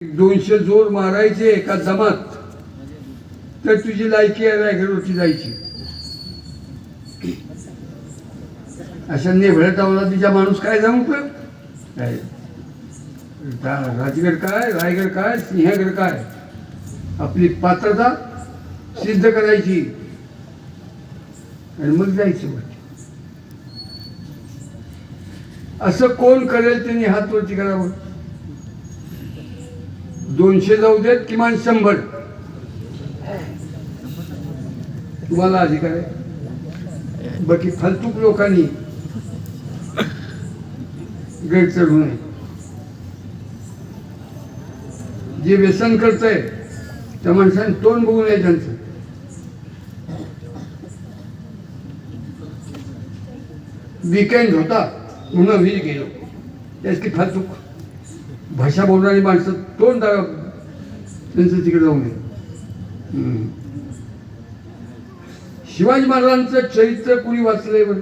दोनशे जोर मारायचे एका जमात. तर तुझी लायकी आहे रायगडवरची जायची. अशा नेभळ्या टावला तुझ्या माणूस काय जाऊ काय? राजगड काय? रायगड काय? सिंहगड काय? आपली पात्रता सिद्ध करायची. आणि मग जायचं असं कोण करेल त्यांनी हात वरती करावं? दोनशे जाऊ देत किमान शंभर. तुम्हाला अधिकार आहे? बाकी फालतूक लोकांनी गैर चढू नये. जे व्यसन करतंय त्या माणसाने तोंड बघू नये त्यांचं. विकेंड होता म्हणून वीज गेलो. त्याची फालतूक भाषा बोलणारी माणसं तोंड त्यांचं तिकडे जाऊ नये शिवाजी महाराजांचं चरित्र कुणी वाचलंय बरं?